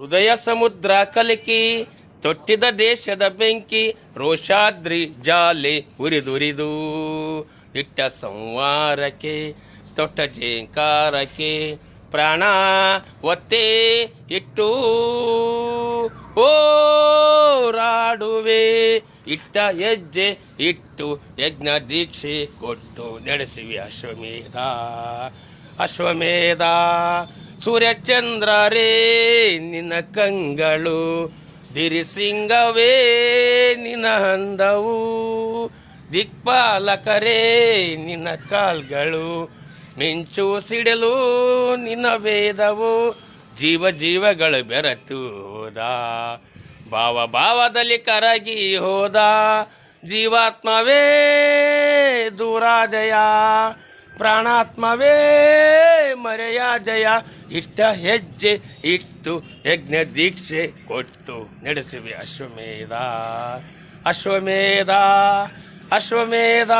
ಹೃದಯ ಸಮುದ್ರ ಕಲಕಿ, ತೊಟ್ಟಿದ ದೇಶದ ಬೆಂಕಿ, ರೋಷಾದ್ರಿ ಜಾಲೆ ಉರಿದುರಿದು. ಇಟ್ಟ ಸಂವಾರಕ್ಕೆ, ತೊಟ್ಟ ಜೇಂಕಾರಕ್ಕೆ ಪ್ರಾಣ ಒತ್ತೆ ಇಟ್ಟು. ಓರಾಡುವೆ ಇಟ್ಟ ಹೆಜ್ಜೆ ಇಟ್ಟು, ಯಜ್ಞ ದೀಕ್ಷೆ ಕೊಟ್ಟು ನಡೆಸಿವಿ ಅಶ್ವಮೇಧ. ಅಶ್ವಮೇಧ ಸೂರ್ಯಚಂದ್ರರೇ, ನಿನ್ನ ಕಂಗಳು ದಿರಿಸಿಂಗವೇ, ನಿನ್ನ ಹಂದವು ದಿಕ್ಪಾಲಕರೇ, ನಿನ್ನ ಕಾಲ್ಗಳು ಮಿಂಚು ಸಿಡಲು, ನಿನ್ನ ವೇದವು ಜೀವ ಜೀವಗಳು ಬೆರೆತು ಹೋದ ಭಾವ ಭಾವದಲ್ಲಿ ಕರಗಿ ಹೋದ ಜೀವಾತ್ಮವೇ ದೂರಾದಯ, ಪ್ರಾಣಾತ್ಮವೇ ಮರೆಯಾದಯ. ಇಟ್ಟ ಹೆಜ್ಜೆ ಇಟ್ಟು ಯಜ್ಞ ದೀಕ್ಷೆ ಕೊಟ್ಟು ನಡೆಸಿವೆ ಅಶ್ವಮೇಧ. ಅಶ್ವಮೇಧ ಅಶ್ವಮೇಧ.